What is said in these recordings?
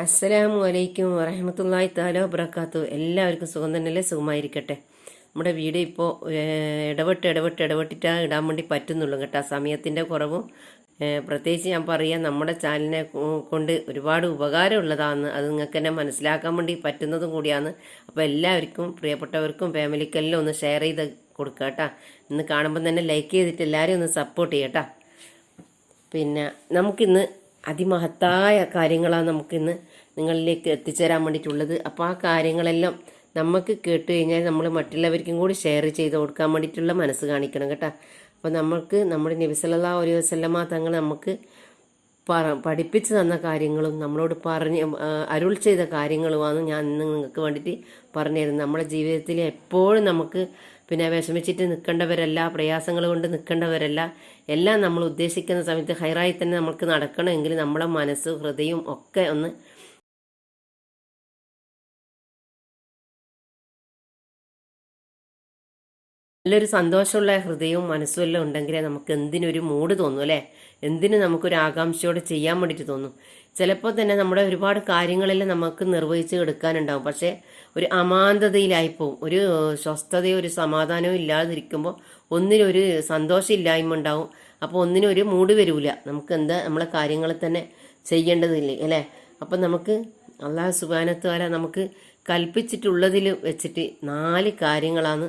അസ്സലാമു അലൈക്കും വറഹമത്തല്ലാഹി താല വബർക്കാത്തു എല്ലാവർക്കും സുഖം തന്നെയല്ലേ? സുഖമായിരിക്കട്ടെ. നമ്മുടെ വീട് ഇപ്പോൾ ഇടപെട്ട് ഇടപെട്ട് ഇടപെട്ടിട്ടാ ഇടാൻ വേണ്ടി പറ്റുന്നുള്ളൂ കേട്ടോ. സമയത്തിന്റെ കുറവും പ്രത്യേകിച്ച് ഞാൻ പറയാം നമ്മുടെ ചാനലിനെ കൊണ്ട് ഒരുപാട് ഉപകാരമുള്ളതാണ് അത് നിങ്ങൾക്ക് തന്നെ മനസ്സിലാക്കാൻ വേണ്ടി പറ്റുന്നതും കൂടിയാണ്. അപ്പോൾ എല്ലാവർക്കും പ്രിയപ്പെട്ടവർക്കും ഫാമിലിക്കെല്ലാം ഒന്ന് ഷെയർ ചെയ്ത് കൊടുക്കുക കേട്ടോ. ഇന്ന് കാണുമ്പോൾ തന്നെ ലൈക്ക് ചെയ്തിട്ട് എല്ലാവരും ഒന്ന് സപ്പോർട്ട് ചെയ്യട്ടോ പിന്നെ നമുക്കിന്ന് അതിമഹത്തായ കാര്യങ്ങളാണ് നമുക്കിന്ന് നിങ്ങളിലേക്ക് എത്തിച്ചേരാൻ വേണ്ടിയിട്ടുള്ളത്. അപ്പോൾ ആ കാര്യങ്ങളെല്ലാം നമുക്ക് കേട്ട് കഴിഞ്ഞാൽ നമ്മൾ മറ്റുള്ളവർക്കും കൂടി ഷെയർ ചെയ്ത് കൊടുക്കാൻ വേണ്ടിയിട്ടുള്ള മനസ്സ് കാണിക്കണം കേട്ടോ. അപ്പോൾ നമ്മൾക്ക് നമ്മുടെ നബി ഒരു അലൈഹി വസല്ലമ തങ്ങൾ നമുക്ക് പറ പഠിപ്പിച്ചു തന്ന കാര്യങ്ങളും നമ്മളോട് പറഞ്ഞ് അരുൾ ചെയ്ത കാര്യങ്ങളുമാണ് ഞാൻ ഇന്ന് നിങ്ങൾക്ക് വേണ്ടിയിട്ട് പറഞ്ഞു തരുന്നത് നമ്മുടെ ജീവിതത്തിൽ എപ്പോഴും നമുക്ക് പിന്നെ വിഷമിച്ചിട്ട് നിൽക്കേണ്ടവരല്ല പ്രയാസങ്ങൾ കൊണ്ട് നിൽക്കേണ്ടവരല്ല. എല്ലാം നമ്മൾ ഉദ്ദേശിക്കുന്ന സമയത്ത് ഹൈറായി തന്നെ നമുക്ക് നടക്കണമെങ്കിൽ നമ്മുടെ മനസ്സ് ഹൃദയം ഒക്കെ ഒന്ന് നല്ലൊരു സന്തോഷമുള്ള ഹൃദയവും മനസ്സുമെല്ലാം ഉണ്ടെങ്കിലേ നമുക്ക് എന്തിനൊരു മൂഡ് തോന്നും അല്ലേ? എന്തിനും നമുക്കൊരു ആകാംക്ഷയോടെ ചെയ്യാൻ വേണ്ടിയിട്ട് തോന്നും. ചിലപ്പോൾ തന്നെ നമ്മുടെ ഒരുപാട് കാര്യങ്ങളെല്ലാം നമുക്ക് നിർവഹിച്ച് എടുക്കാനുണ്ടാവും. പക്ഷേ ഒരു അമാന്തതയിലായിപ്പോവും. ഒരു സ്വസ്ഥതയോ ഒരു സമാധാനവും ഇല്ലാതിരിക്കുമ്പോൾ ഒന്നിനൊരു സന്തോഷമില്ലായ്മ ഉണ്ടാവും. അപ്പോൾ ഒന്നിനൊരു ഒരു മൂഡ് വരൂല. നമുക്ക് എന്താ നമ്മളെ കാര്യങ്ങൾ തന്നെ ചെയ്യേണ്ടതില്ലേ അല്ലേ? അപ്പം നമുക്ക് അള്ളാഹു സുബാനത്തുവാല നമുക്ക് കൽപ്പിച്ചിട്ടുള്ളതിൽ വെച്ചിട്ട് നാല് കാര്യങ്ങളാണ്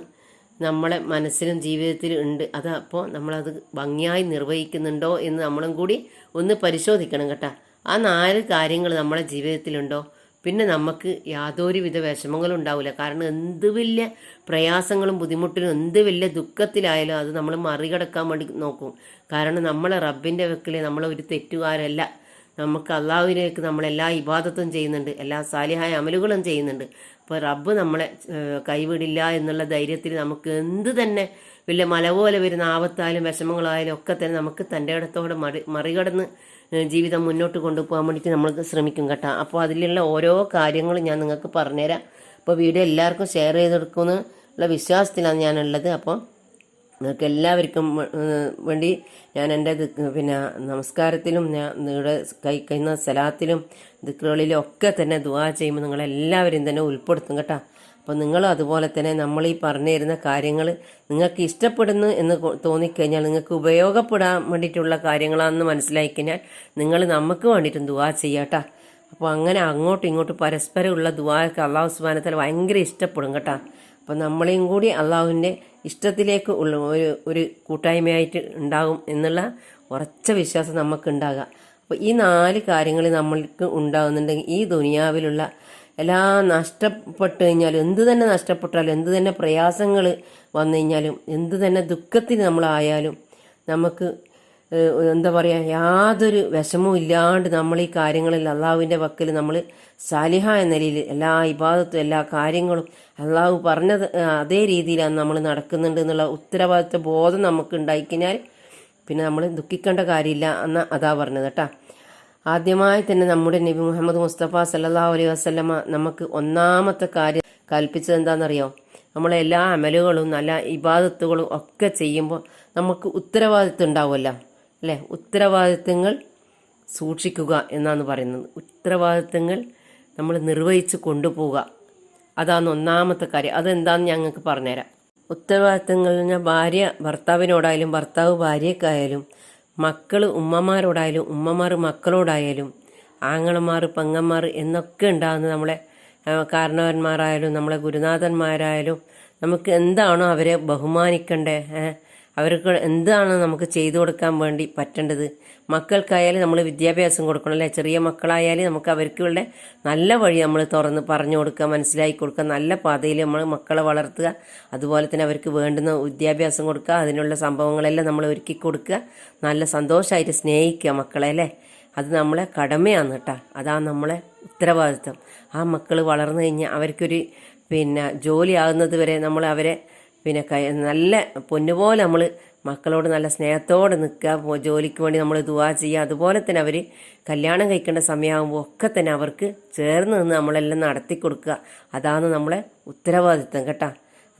നമ്മളെ മനസ്സിലും ജീവിതത്തിലും ഉണ്ട്. അത് അപ്പോൾ നമ്മളത് ഭംഗിയായി നിർവഹിക്കുന്നുണ്ടോ എന്ന് നമ്മളും കൂടി ഒന്ന് പരിശോധിക്കണം കേട്ടോ. ആ നാല് കാര്യങ്ങൾ നമ്മളെ ജീവിതത്തിലുണ്ടോ? പിന്നെ നമുക്ക് യാതൊരുവിധ വിഷമങ്ങളും ഉണ്ടാവില്ല കാരണം എന്ത് വലിയ പ്രയാസങ്ങളും ബുദ്ധിമുട്ടിലും എന്ത് വലിയ ദുഃഖത്തിലായാലും അത് നമ്മൾ മറികടക്കാൻ വേണ്ടി നോക്കും. കാരണം നമ്മളെ റബ്ബിന്റെ വെക്കിൽ നമ്മളൊരു തെറ്റുകാരല്ല. നമുക്ക് അള്ളാഹുവിലേക്ക് നമ്മളെല്ലാ ഇബാദത്തും ചെയ്യുന്നുണ്ട് എല്ലാ സാലിഹായ അമലുകളും ചെയ്യുന്നുണ്ട്. അപ്പോൾ റബ്ബ് നമ്മളെ കൈവിടില്ല എന്നുള്ള ധൈര്യത്തിൽ നമുക്ക് എന്ത് തന്നെ വലിയ മല പോലെ വരുന്ന ആപത്തായാലും വിഷമങ്ങളായാലും ഒക്കെ തന്നെ നമുക്ക് തന്റെ ഇടത്തോടെ മറി മറികടന്ന് ജീവിതം മുന്നോട്ട് കൊണ്ടുപോകാൻ വേണ്ടിയിട്ട് നമ്മൾ ശ്രമിക്കും കേട്ടോ. അപ്പോൾ അതിലുള്ള ഓരോ കാര്യങ്ങളും ഞാൻ നിങ്ങൾക്ക് പറഞ്ഞുതരാം. അപ്പോൾ വീഡിയോ എല്ലാവർക്കും ഷെയർ ചെയ്ത് ചെയ്തെടുക്കുമെന്നുള്ള വിശ്വാസത്തിലാണ് ഞാനുള്ളത്. അപ്പോൾ നിങ്ങൾക്ക് എല്ലാവർക്കും വേണ്ടി ഞാൻ എന്റെ പിന്നെ നമസ്കാരത്തിലും ഞാൻ നിങ്ങളുടെ കൈ കഴിഞ്ഞ സലാത്തിലും ദിക്റുകളിലും ഒക്കെ തന്നെ ദുവാ ചെയ്യുമ്പോൾ നിങ്ങളെല്ലാവരും തന്നെ ഉൾപ്പെടുത്തും കേട്ടോ. അപ്പോൾ നിങ്ങളും അതുപോലെ തന്നെ നമ്മൾ ഈ പറഞ്ഞു തരുന്ന കാര്യങ്ങൾ നിങ്ങൾക്ക് ഇഷ്ടപ്പെടുന്നു എന്ന് തോന്നിക്കഴിഞ്ഞാൽ നിങ്ങൾക്ക് ഉപയോഗപ്പെടാൻ വേണ്ടിയിട്ടുള്ള കാര്യങ്ങളാണെന്ന് മനസ്സിലാക്കി കഴിഞ്ഞാൽ നിങ്ങൾ നമുക്ക് വേണ്ടിയിട്ടും ദുവാ ചെയ്യാട്ടോ അപ്പോൾ അങ്ങനെ അങ്ങോട്ടും ഇങ്ങോട്ടും പരസ്പരമുള്ള ദുവാക്ക് അള്ളാഹു സുബാനത്തിൽ ഭയങ്കര ഇഷ്ടപ്പെടും കേട്ടോ. അപ്പോൾ നമ്മളെയും കൂടി അള്ളാഹുവിന്റെ ഇഷ്ടത്തിലേക്ക് ഉള്ള ഒരു ഒരു കൂട്ടായ്മയായിട്ട് ഉണ്ടാകും എന്നുള്ള ഉറച്ച വിശ്വാസം നമുക്ക് ഉണ്ടാകുക അപ്പോൾ ഈ നാല് കാര്യങ്ങൾ നമ്മൾക്ക് ഉണ്ടാകുന്നുണ്ടെങ്കിൽ ഈ ദുനിയാവിലുള്ള എല്ലാ നഷ്ടപ്പെട്ട് കഴിഞ്ഞാലും എന്ത് തന്നെ നഷ്ടപ്പെട്ടാലും എന്ത് തന്നെ പ്രയാസങ്ങൾ വന്നു കഴിഞ്ഞാലും എന്ത് തന്നെ ദുഃഖത്തിന് നമ്മളായാലും നമുക്ക് എന്താ പറയുക യാതൊരു വിഷമവും ഇല്ലാണ്ട് നമ്മൾ ഈ കാര്യങ്ങളിൽ അള്ളാഹുവിന്റെ വക്കിൽ നമ്മൾ സാലിഹ എന്ന നിലയിൽ എല്ലാ ഇബാദത്തും എല്ലാ കാര്യങ്ങളും അള്ളാഹു പറഞ്ഞത് അതേ രീതിയിലാണ് നമ്മൾ നടക്കുന്നുണ്ട് എന്നുള്ള ഉത്തരവാദിത്വ ബോധം നമുക്ക് ഉണ്ടായിക്കഴിഞ്ഞാൽ പിന്നെ നമ്മൾ ദുഃഖിക്കേണ്ട കാര്യമില്ല എന്ന അതാ പറഞ്ഞത് കേട്ടോ. ആദ്യമായി തന്നെ നമ്മുടെ നബി മുഹമ്മദ് മുസ്തഫ സല്ലല്ലാഹു അലൈഹി വസല്ലമ നമുക്ക് ഒന്നാമത്തെ കാര്യം കൽപ്പിച്ചത് എന്താണെന്നറിയോ? നമ്മളെ എല്ലാ അമലുകളും നല്ല ഇബാദത്തുകളും ഒക്കെ ചെയ്യുമ്പോൾ നമുക്ക് ഉത്തരവാദിത്വം ഉണ്ടാവുമല്ലോ. അല്ലേ? ഉത്തരവാദിത്തങ്ങൾ സൂക്ഷിക്കുക എന്നാണ് പറയുന്നത്. ഉത്തരവാദിത്തങ്ങൾ നമ്മൾ നിർവഹിച്ച് കൊണ്ടുപോവുക. അതാണ് ഒന്നാമത്തെ കാര്യം. അതെന്താണെന്ന് ഞങ്ങൾക്ക് പറഞ്ഞുതരാം. ഉത്തരവാദിത്തങ്ങൾ പറഞ്ഞാൽ ഭാര്യ ഭർത്താവിനോടായാലും ഭർത്താവ് ഭാര്യക്കായാലും മക്കൾ ഉമ്മമാരോടായാലും ഉമ്മമാർ മക്കളോടായാലും ആങ്ങളമാർ പെങ്ങന്മാർ എന്നൊക്കെ ഉണ്ടാകുന്ന നമ്മളെ കാരണവന്മാരായാലും നമ്മളെ ഗുരുനാഥന്മാരായാലും നമുക്ക് എന്താണോ അവരെ ബഹുമാനിക്കണ്ടേ? അവർക്ക് എന്താണ് നമുക്ക് ചെയ്തു കൊടുക്കാൻ വേണ്ടി പറ്റേണ്ടത്? മക്കൾക്കായാലും നമ്മൾ വിദ്യാഭ്യാസം കൊടുക്കണം അല്ലേ? ചെറിയ മക്കളായാലും നമുക്ക് അവർക്കുള്ള നല്ല വഴി നമ്മൾ തുറന്ന് പറഞ്ഞു കൊടുക്കുക മനസ്സിലാക്കി കൊടുക്കുക നല്ല പാതയിൽ നമ്മൾ മക്കളെ വളർത്തുക. അതുപോലെ തന്നെ അവർക്ക് വേണ്ടുന്ന വിദ്യാഭ്യാസം കൊടുക്കുക. അതിനുള്ള സംഭവങ്ങളെല്ലാം നമ്മൾ ഒരുക്കി കൊടുക്കുക. നല്ല സന്തോഷമായിട്ട് സ്നേഹിക്കുക മക്കളെ അല്ലേ? അത് നമ്മളെ കടമയാണ് കേട്ടോ. അതാണ് നമ്മളെ ഉത്തരവാദിത്വം. ആ മക്കൾ വളർന്നു കഴിഞ്ഞാൽ അവർക്കൊരു പിന്നെ ജോലി ആകുന്നത് വരെ നമ്മൾ അവരെ പിന്നെ നല്ല പൊന്നുപോലെ നമ്മൾ മക്കളോട് നല്ല സ്നേഹത്തോടെ നിൽക്കുക ജോലിക്ക് വേണ്ടി നമ്മൾ ദുവാ ചെയ്യുക അതുപോലെ തന്നെ അവർ കല്യാണം കഴിക്കേണ്ട സമയമാകുമ്പോൾ ഒക്കെ തന്നെ അവർക്ക് ചേർന്ന് നിന്ന് നമ്മളെല്ലാം നടത്തി കൊടുക്കുക. അതാണ് നമ്മളെ ഉത്തരവാദിത്തം കേട്ടോ.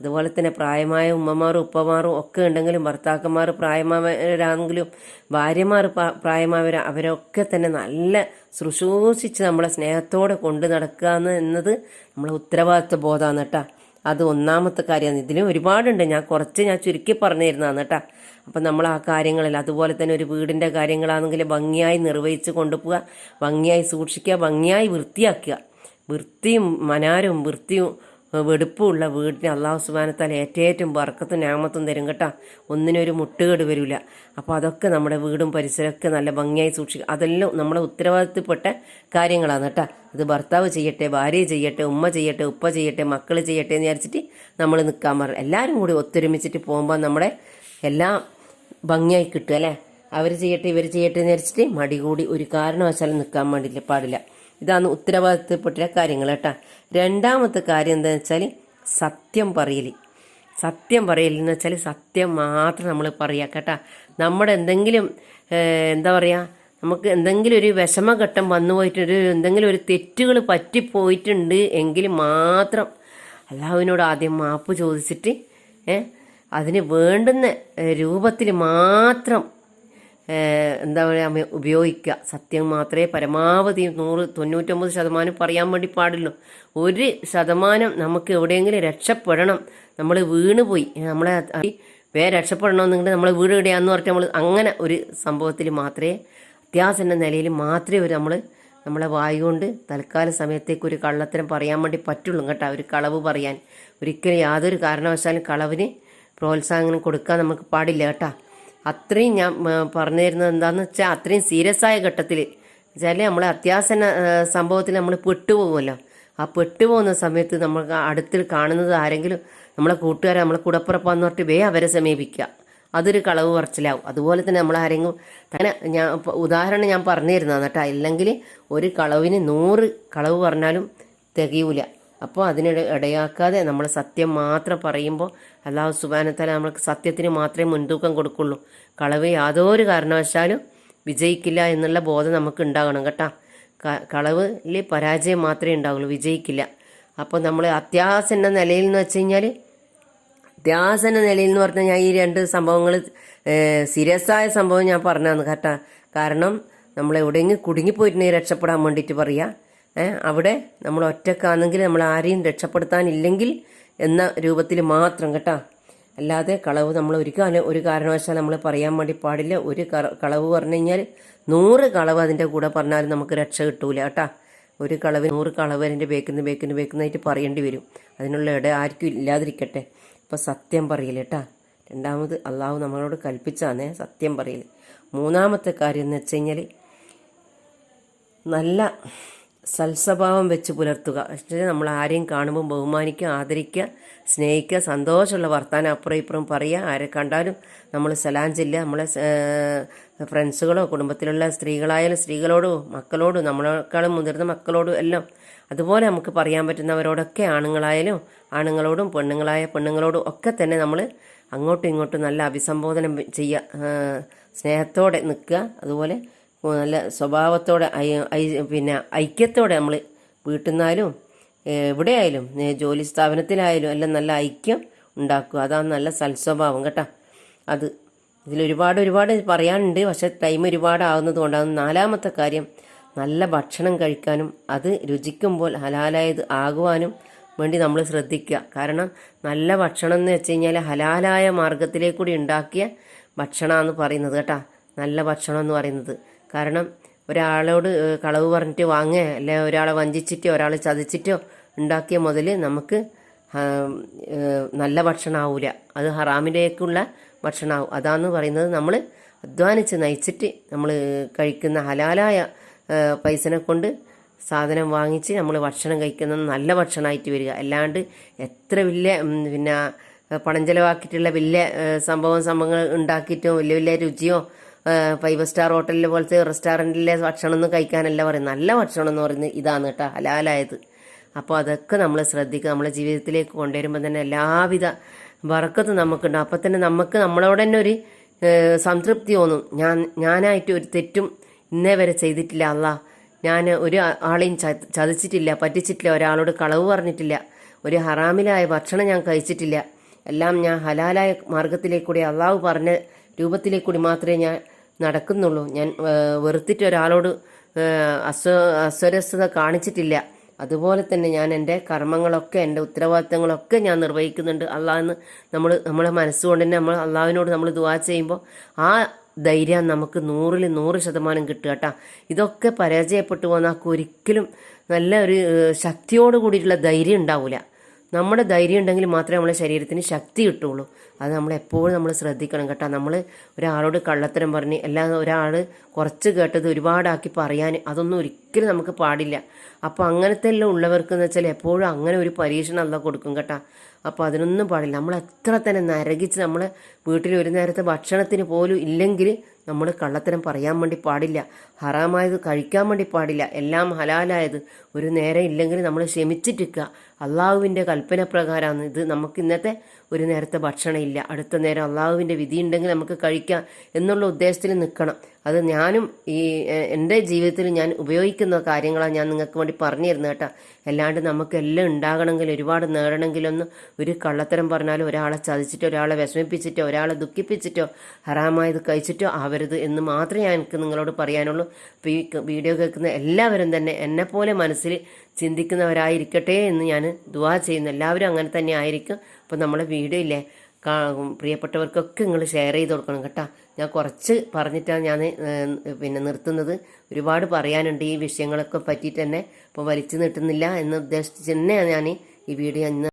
അതുപോലെ തന്നെ പ്രായമായ ഉമ്മമാരും ഉപ്പമാരും ഒക്കെ ഉണ്ടെങ്കിലും ഭർത്താക്കന്മാർ പ്രായമായവരാണെങ്കിലും ഭാര്യമാർ പ്രാ- പ്രായമായവർ അവരൊക്കെ തന്നെ നല്ല ശുശ്രൂഷിച്ച് നമ്മളെ സ്നേഹത്തോടെ കൊണ്ടു നടക്കുക എന്ന് എന്നത് നമ്മളെ ഉത്തരവാദിത്വ ബോധമാണ് കേട്ടാ. അത് ഒന്നാമത്തെ കാര്യമാണ്. ഇതിലും ഒരുപാടുണ്ട്. ഞാൻ കുറച്ച് ഞാൻ ചുരുക്കി പറഞ്ഞു തരുന്നതാണ് കേട്ടാ. അപ്പം നമ്മൾ ആ കാര്യങ്ങളിൽ അതുപോലെ തന്നെ ഒരു വീടിന്റെ കാര്യങ്ങളാണെങ്കിൽ ഭംഗിയായി നിർവഹിച്ച് കൊണ്ടുപോവുക ഭംഗിയായി സൂക്ഷിക്കുക ഭംഗിയായി വൃത്തിയാക്കുക. വൃത്തിയും മനാരവും വൃത്തിയും വെടുപ്പുള്ള വീടിന് അള്ളാഹു സുബാനത്താൽ ഏറ്റേറ്റവും ബർക്കത്തും ഞാമത്തും തരും കേട്ടാ. ഒന്നിനൊരു മുട്ടുകേട് വരില്ല അപ്പോൾ അതൊക്കെ നമ്മുടെ വീടും പരിസരമൊക്കെ നല്ല ഭംഗിയായി സൂക്ഷിക്കുക അതെല്ലാം നമ്മുടെ ഉത്തരവാദിത്തപ്പെട്ട കാര്യങ്ങളാണ് കേട്ടാ. ഇത് ഭർത്താവ് ചെയ്യട്ടെ ഭാര്യ ചെയ്യട്ടെ ഉമ്മ ചെയ്യട്ടെ ഉപ്പ ചെയ്യട്ടെ മക്കൾ ചെയ്യട്ടെ എന്ന് വിചാരിച്ചിട്ട് നമ്മൾ നിൽക്കാൻ പറയും എല്ലാവരും കൂടി ഒത്തൊരുമിച്ചിട്ട് പോകുമ്പോൾ നമ്മുടെ എല്ലാം ഭംഗിയായി കിട്ടും അല്ലേ? അവർ ചെയ്യട്ടെ ഇവർ ചെയ്യട്ടെ എന്ന് വിചാരിച്ചിട്ട് മടി കൂടി ഒരു കാരണവശാലും നിൽക്കാൻ വേണ്ടിയില്ല പാടില്ല. ഇതാണ് ഉത്തരവാദിത്തപ്പെട്ട കാര്യങ്ങൾ കേട്ടാ. രണ്ടാമത്തെ കാര്യം എന്താണെന്ന് വെച്ചാൽ സത്യം പറയൽ സത്യം പറയലെന്ന് വെച്ചാൽ സത്യം മാത്രം നമ്മൾ പറയുക കേട്ടാ. നമ്മുടെ എന്തെങ്കിലും എന്താ പറയുക നമുക്ക് എന്തെങ്കിലും ഒരു വിഷമഘട്ടം വന്നു പോയിട്ടൊരു എന്തെങ്കിലും ഒരു തെറ്റുകൾ പറ്റിപ്പോയിട്ടുണ്ട് എങ്കിൽ മാത്രം അള്ളാഹുവിനോട് ആദ്യം മാപ്പ് ചോദിച്ചിട്ട് അതിന് വേണ്ടുന്ന രൂപത്തിൽ മാത്രം എന്താ പറയുക ഉപയോഗിക്കുക സത്യം മാത്രമേ പരമാവധി നൂറ് തൊണ്ണൂറ്റൊമ്പത് ശതമാനം പറയാൻ വേണ്ടി പാടുള്ളൂ. ഒരു ശതമാനം നമുക്ക് എവിടെയെങ്കിലും രക്ഷപ്പെടണം. നമ്മൾ വീണുപോയി. നമ്മളെ വേറെ രക്ഷപ്പെടണമെന്നുണ്ടെങ്കിൽ നമ്മൾ വീട് എവിടെയാന്ന് പറഞ്ഞിട്ട് നമ്മൾ അങ്ങനെ ഒരു സംഭവത്തിൽ മാത്രമേ അത്യാസന്ന നിലയിൽ മാത്രമേ ഒരു നമ്മൾ നമ്മളെ വായു കൊണ്ട് തൽക്കാല സമയത്തേക്ക് ഒരു കള്ളത്തരം പറയാൻ വേണ്ടി പറ്റുള്ളൂ കേട്ടോ ഒരു കളവ് പറയാൻ. ഒരിക്കലും യാതൊരു കാരണവശാലും കളവിന് പ്രോത്സാഹനം കൊടുക്കാൻ നമുക്ക് പാടില്ല കേട്ടാ. അത്രയും ഞാൻ പറഞ്ഞു തരുന്നത് എന്താന്ന് വെച്ചാൽ അത്രയും സീരിയസ് ആയ ഘട്ടത്തിൽ വെച്ചാൽ നമ്മൾ അത്യാസന സംഭവത്തിൽ നമ്മൾ പെട്ടുപോകുമല്ലോ. ആ പെട്ടുപോകുന്ന സമയത്ത് നമ്മൾ അടുത്തിൽ കാണുന്നത് ആരെങ്കിലും നമ്മളെ കൂട്ടുകാരെ നമ്മളെ കൂടപ്പുറപ്പാന്ന് പറഞ്ഞിട്ട് വേ അവരെ സമീപിക്കുക. അതൊരു കളവ് പറച്ചിലാവും. അതുപോലെ തന്നെ നമ്മൾ ആരെങ്കിലും തന്നെ ഞാൻ ഉദാഹരണം ഞാൻ പറഞ്ഞു തരുന്നതാണ് കേട്ടോ ഇല്ലെങ്കിൽ ഒരു കളവിന് നൂറ് കളവ് പറഞ്ഞാലും തികയൂല. അപ്പോൾ അതിനിട ഇടയാക്കാതെ നമ്മൾ സത്യം മാത്രം പറയുമ്പോൾ അള്ളാഹു സുബാനത്താല നമ്മൾക്ക് സത്യത്തിന് മാത്രമേ മുൻതൂക്കം കൊടുക്കുള്ളൂ. കളവ് യാതൊരു കാരണവശാലും വിജയിക്കില്ല എന്നുള്ള ബോധം നമുക്ക് ഉണ്ടാകണം കേട്ടോ. കളവിൽ പരാജയം മാത്രമേ ഉണ്ടാവുള്ളൂ വിജയിക്കില്ല. അപ്പോൾ നമ്മൾ അത്യാസന്ന നിലയിൽ എന്ന് വെച്ച് കഴിഞ്ഞാൽ അത്യാസന്ന നിലയിൽ എന്ന് പറഞ്ഞാൽ ഞാൻ ഈ രണ്ട് സംഭവങ്ങൾ സീരിയസ് ആയ സംഭവം ഞാൻ പറഞ്ഞതാണ് കേട്ടോ. കാരണം നമ്മൾ എവിടെയെങ്കിലും കുടുങ്ങിപ്പോയിട്ടുണ്ടെങ്കിൽ രക്ഷപ്പെടാൻ വേണ്ടിയിട്ട് പറയാ. ഏഹ് അവിടെ നമ്മൾ ഒറ്റക്കാണെങ്കിൽ നമ്മൾ ആരെയും രക്ഷപ്പെടുത്താനില്ലെങ്കിൽ എന്ന രൂപത്തിൽ മാത്രം കേട്ടാ. അല്ലാതെ കളവ് നമ്മൾ ഒരു ഒരു കാരണവശാൽ നമ്മൾ പറയാൻ വേണ്ടി പാടില്ല. ഒരു കളവ് പറഞ്ഞു കഴിഞ്ഞാൽ നൂറ് കളവ് അതിന്റെ കൂടെ പറഞ്ഞാലും നമുക്ക് രക്ഷ കിട്ടൂല കേട്ടാ. ഒരു കളവ് നൂറ് കളവ് അതിന്റെ ബേക്കുന്ന ബേക്കുന്ന ബേക്കുന്നതായിട്ട് പറയേണ്ടി വരും. അതിനുള്ള ഇട ആർക്കും ഇല്ലാതിരിക്കട്ടെ. അപ്പോൾ സത്യം പറയില്ല കേട്ടാ. രണ്ടാമത് അള്ളാഹു നമ്മളോട് കൽപ്പിച്ചാന്നേ സത്യം പറയില്ല മൂന്നാമത്തെ കാര്യം എന്ന് വെച്ച് കഴിഞ്ഞാൽ നല്ല സൽസ്വഭാവം വെച്ച് പുലർത്തുക. പക്ഷേ നമ്മൾ ആരെയും കാണുമ്പോൾ ബഹുമാനിക്കുക ആദരിക്കുക സ്നേഹിക്കുക സന്തോഷമുള്ള വർത്താനം അപ്പുറം ഇപ്പുറം പറയുക. ആരെ കണ്ടാലും നമ്മൾ സലാം ചെല്ലുക. നമ്മളെ ഫ്രണ്ട്സുകളോ കുടുംബത്തിലുള്ള സ്ത്രീകളായാലും സ്ത്രീകളോടോ മക്കളോടും നമ്മളെക്കാളും മുതിർന്ന മക്കളോടും എല്ലാം അതുപോലെ നമുക്ക് പറയാൻ പറ്റുന്നവരോടൊക്കെ ആണുങ്ങളായാലും ആണുങ്ങളോടും പെണ്ണുങ്ങളായ പെണ്ണുങ്ങളോടും ഒക്കെ തന്നെ നമ്മൾ അങ്ങോട്ടും ഇങ്ങോട്ടും നല്ല അഭിസംബോധന ചെയ്യുക. സ്നേഹത്തോടെ നിൽക്കുക. അതുപോലെ നല്ല സ്വഭാവത്തോടെ പിന്നെ ഐക്യത്തോടെ നമ്മൾ വീട്ടിൽ നിന്നായാലും എവിടെയായാലും ജോലി സ്ഥാപനത്തിലായാലും എല്ലാം നല്ല ഐക്യം ഉണ്ടാക്കുക. അതാണ് നല്ല സൽസ്വഭാവം കേട്ടോ. അത് ഇതിൽ ഒരുപാട് ഒരുപാട് പറയാനുണ്ട്. പക്ഷെ ടൈം ഒരുപാട് ആകുന്നത് നാലാമത്തെ കാര്യം നല്ല ഭക്ഷണം കഴിക്കാനും അത് രുചിക്കുമ്പോൾ ഹലാലായത് ആകുവാനും വേണ്ടി നമ്മൾ ശ്രദ്ധിക്കുക. കാരണം നല്ല ഭക്ഷണം എന്ന് വെച്ച് കഴിഞ്ഞാൽ ഹലാലായ മാർഗത്തിലേക്കൂടി ഉണ്ടാക്കിയ ഭക്ഷണമാണ് പറയുന്നത് കേട്ടോ. നല്ല ഭക്ഷണം എന്ന് പറയുന്നത്. കാരണം ഒരാളോട് കളവ് പറഞ്ഞിട്ട് വാങ്ങുക അല്ലെ ഒരാളെ വഞ്ചിച്ചിട്ടോ ഒരാളെ ചതിച്ചിട്ടോ ഉണ്ടാക്കിയ മുതൽ നമുക്ക് നല്ല ഭക്ഷണമാവില്ല അത് ഹറാമിലേക്കുള്ള ഭക്ഷണമാവും അതാന്ന് പറയുന്നത് നമ്മൾ അധ്വാനിച്ച് നയിച്ചിട്ട് നമ്മൾ കഴിക്കുന്ന ഹലാലായ പൈസനെ കൊണ്ട് സാധനം വാങ്ങിച്ച് നമ്മൾ ഭക്ഷണം കഴിക്കുന്നത് നല്ല ഭക്ഷണമായിട്ട് വരിക. അല്ലാണ്ട് എത്ര വലിയ പിന്നെ പണം ചെലവാക്കിയിട്ടുള്ള വലിയ സംഭവം സംഭവങ്ങൾ ഉണ്ടാക്കിയിട്ടോ വലിയ വലിയ രുചിയോ ഫൈവ് സ്റ്റാർ ഹോട്ടലിലെ പോലത്തെ റെസ്റ്റോറന്റിലെ ഭക്ഷണം ഒന്നും കഴിക്കാനല്ല പറയുന്നത്. നല്ല ഭക്ഷണം എന്ന് പറയുന്നത് ഇതാണ് കേട്ടോ ഹലാലായത്. അപ്പോൾ അതൊക്കെ നമ്മൾ ശ്രദ്ധിക്കുക. നമ്മളെ ജീവിതത്തിലേക്ക് കൊണ്ടുവരുമ്പോൾ തന്നെ എല്ലാവിധ വറക്കത്തും നമുക്കുണ്ട്. അപ്പം തന്നെ നമുക്ക് നമ്മളോട് തന്നെ ഒരു സംതൃപ്തി തോന്നും. ഞാൻ ഞാനായിട്ട് ഒരു തെറ്റും ഇന്നേ വരെ ചെയ്തിട്ടില്ല അല്ല ഞാൻ ഒരു ആളെയും ചതിച്ചിട്ടില്ല പറ്റിച്ചിട്ടില്ല ഒരാളോട് കളവ് പറഞ്ഞിട്ടില്ല ഒരു ഹറാമിലായ ഭക്ഷണം ഞാൻ കഴിച്ചിട്ടില്ല. എല്ലാം ഞാൻ ഹലാലായ മാർഗത്തിലേക്കൂടി അള്ളാഹു പറഞ്ഞ രൂപത്തിലേക്കൂടി മാത്രമേ ഞാൻ നടക്കുന്നുള്ളൂ. ഞാൻ വെറുത്തിട്ട് ഒരാളോട് അസ്വ അസ്വരസ്വത കാണിച്ചിട്ടില്ല. അതുപോലെ തന്നെ ഞാൻ എന്റെ കർമ്മങ്ങളൊക്കെ എന്റെ ഉത്തരവാദിത്തങ്ങളൊക്കെ ഞാൻ നിർവഹിക്കുന്നുണ്ട്. അള്ളാഹെന്ന് നമ്മൾ നമ്മളെ മനസ്സുകൊണ്ട് തന്നെ നമ്മൾ അള്ളാഹുവിനോട് നമ്മൾ ദുവാ ചെയ്യുമ്പോൾ ആ ധൈര്യം നമുക്ക് നൂറിൽ നൂറ് ശതമാനം കിട്ടുക കേട്ടോ. ഇതൊക്കെ പരാജയപ്പെട്ടു പോകുന്ന ഒരിക്കലും നല്ല ഒരു ശക്തിയോട് കൂടിയിട്ടുള്ള ധൈര്യം ഉണ്ടാവില്ല നമ്മുടെ ധൈര്യം ഉണ്ടെങ്കിൽ മാത്രമേ നമ്മുടെ ശരീരത്തിന് ശക്തി കിട്ടുള്ളൂ. അത് നമ്മൾ എപ്പോഴും നമ്മൾ ശ്രദ്ധിക്കണം കേട്ടോ. നമ്മൾ ഒരാളോട് കള്ളത്തരം പറഞ്ഞ് എല്ലാ ഒരാൾ കുറച്ച് കേട്ടത് ഒരുപാടാക്കി പറയാൻ അതൊന്നും ഒരിക്കലും നമുക്ക് പാടില്ല. അപ്പോൾ അങ്ങനത്തെ എല്ലാം ഉള്ളവർക്ക് എന്ന് വെച്ചാൽ എപ്പോഴും അങ്ങനെ ഒരു പരീക്ഷണം അല്ല കൊടുക്കും കേട്ടോ. അപ്പോൾ അതിനൊന്നും പാടില്ല. നമ്മൾ എത്ര തന്നെ നരകിച്ച് നമ്മൾ വീട്ടിൽ ഒരു നേരത്തെ ഭക്ഷണത്തിന് പോലും ഇല്ലെങ്കിൽ നമ്മൾ കള്ളത്തരം പറയാൻ വേണ്ടി പാടില്ല. ഹറാമായത് കഴിക്കാൻ വേണ്ടി പാടില്ല. എല്ലാം ഹലാലായത് ഒരു നേരം ഇല്ലെങ്കിൽ നമ്മൾ ക്ഷമിച്ചിട്ടിരിക്കുക. അള്ളാഹുവിന്റെ കൽപ്പന പ്രകാരമാണ് ഇത്. നമുക്ക് ഇന്നത്തെ ഒരു നേരത്തെ ഭക്ഷണം ഇല്ല അടുത്ത നേരം അള്ളാഹുവിന്റെ വിധി ഉണ്ടെങ്കിൽ നമുക്ക് കഴിക്കാം എന്നുള്ള ഉദ്ദേശത്തിൽ നിൽക്കണം. അത് ഞാനും ഈ എന്റെ ജീവിതത്തിൽ ഞാൻ ഉപയോഗിക്കുന്ന കാര്യങ്ങളാണ് ഞാൻ നിങ്ങൾക്ക് വേണ്ടി പറഞ്ഞു തരുന്നത് കേട്ടോ. അല്ലാണ്ട് നമുക്ക് എല്ലാം ഉണ്ടാകണമെങ്കിൽ ഒരുപാട് നേടണമെങ്കിലൊന്നും ഒരു കള്ളത്തരം പറഞ്ഞാലും ഒരാളെ ചതിച്ചിട്ടോ ഒരാളെ വിഷമിപ്പിച്ചിട്ടോ ഒരാളെ ദുഃഖിപ്പിച്ചിട്ടോ ഹറാമായത് കഴിച്ചിട്ടോ ആവരുത് എന്ന് മാത്രമേ ഞാൻ എനിക്ക് നിങ്ങളോട് പറയാനുള്ളൂ. ഈ വീഡിയോ കേൾക്കുന്ന എല്ലാവരും തന്നെ എന്നെപ്പോലെ മനസ്സിൽ ചിന്തിക്കുന്നവരായിരിക്കട്ടെ എന്ന് ഞാൻ ദുവാ ചെയ്യുന്നു. എല്ലാവരും അങ്ങനെ തന്നെ ആയിരിക്കും. അപ്പോൾ നമ്മളെ വീഡിയോ ഇല്ലേ പ്രിയപ്പെട്ടവർക്കൊക്കെ നിങ്ങൾ ഷെയർ ചെയ്ത് കൊടുക്കണം കേട്ടോ. ഞാൻ കുറച്ച് പറഞ്ഞിട്ടാണ് ഞാൻ പിന്നെ നിർത്തുന്നത്. ഒരുപാട് പറയാനുണ്ട് ഈ വിഷയങ്ങളൊക്കെ പറ്റിയിട്ട് തന്നെ. ഇപ്പോൾ വലിച്ചു നീട്ടുന്നില്ല എന്ന് ഉദ്ദേശിച്ച് തന്നെയാണ് ഞാൻ ഈ വീഡിയോ ഇന്ന്